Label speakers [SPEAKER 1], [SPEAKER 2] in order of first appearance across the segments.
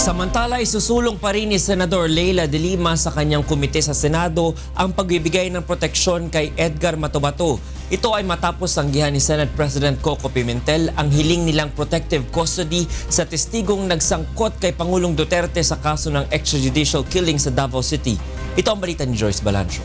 [SPEAKER 1] Samantala, isusulong pa rin ni Senador Leila de Lima sa kanyang komite sa Senado ang pagbibigay ng proteksyon kay Edgar Matobato. Ito ay matapos tanggihan ni Senate President Coco Pimentel ang hiling nilang protective custody sa testigong nagsangkot kay Pangulong Duterte sa kaso ng extrajudicial killing sa Davao City. Ito ang balita ni Joyce Balancho.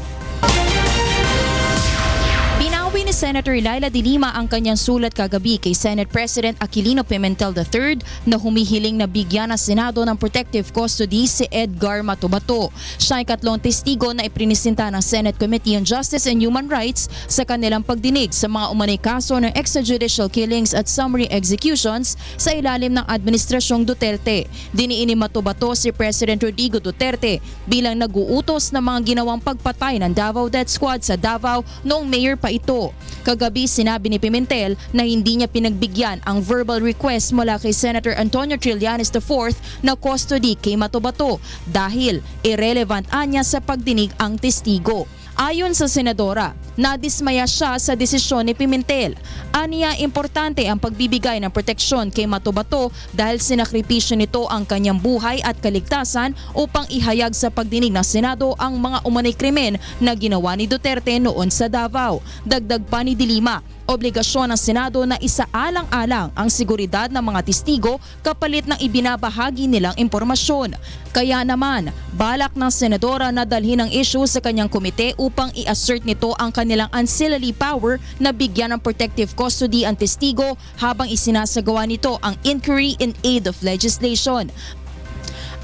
[SPEAKER 2] Senator Laila de Lima ang kanyang sulat kagabi kay Senate President Aquilino Pimentel III na humihiling na bigyan ng Senado ng protective custody si Edgar Matubato. Siya ay katlong testigo na iprinisinta ng Senate Committee on Justice and Human Rights sa kanilang pagdinig sa mga umanay kaso ng extrajudicial killings at summary executions sa ilalim ng Administrasyong Duterte. Diniin ni Matubato si President Rodrigo Duterte bilang nag-uutos ng mga ginawang pagpatay ng Davao Death Squad sa Davao noong mayor pa ito. Kagabi sinabi ni Pimentel na hindi niya pinagbigyan ang verbal request mula kay Senator Antonio Trillanes IV na custody kay Matobato dahil irrelevant anya sa pagdinig ang testigo. Ayon sa senadora, nadismaya siya sa desisyon ni Pimentel. Aniya importante ang pagbibigay ng proteksyon kay Matobato dahil sinakripisyo nito ang kanyang buhay at kaligtasan upang ihayag sa pagdinig ng Senado ang mga umanay krimen na ginawa ni Duterte noon sa Davao. Dagdag pa ni Dilima, obligasyon ng Senado na isaalang-alang ang seguridad ng mga testigo kapalit ng ibinabahagi nilang impormasyon. Kaya naman, balak ng senadora na dalhin ang issue sa kanyang komite upang i-assert nito ang kanilang ancillary power na bigyan ng protective custody ang testigo habang isinasagawa nito ang inquiry in aid of legislation.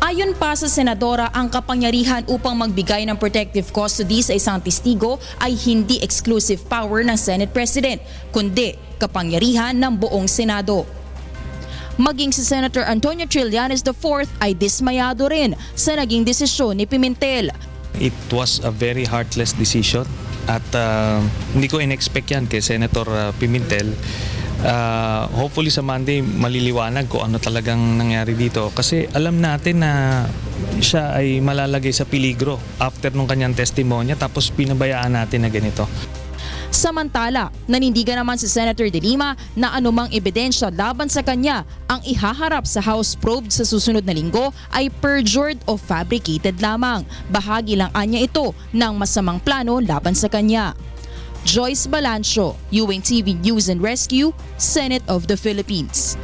[SPEAKER 2] Ayon pa sa senadora, ang kapangyarihan upang magbigay ng protective custody sa isang testigo ay hindi exclusive power ng Senate President, kundi kapangyarihan ng buong Senado. Maging si Senator Antonio Trillanes IV ay dismayado rin sa naging desisyon ni Pimentel.
[SPEAKER 3] It was a very heartless decision at uh, hindi ko in-expect yan kay Senator uh, Pimentel. Uh, hopefully sa Monday maliliwanag kung ano talagang nangyari dito kasi alam natin na siya ay malalagay sa peligro after nung kanyang testimonya tapos pinabayaan natin na ganito.
[SPEAKER 2] Samantala, nanindigan naman si Senator De Lima na anumang ebidensya laban sa kanya ang ihaharap sa House probe sa susunod na linggo ay perjured o fabricated lamang. Bahagi lang anya ito ng masamang plano laban sa kanya. Joyce Balancho, UNTV News and Rescue, Senate of the Philippines.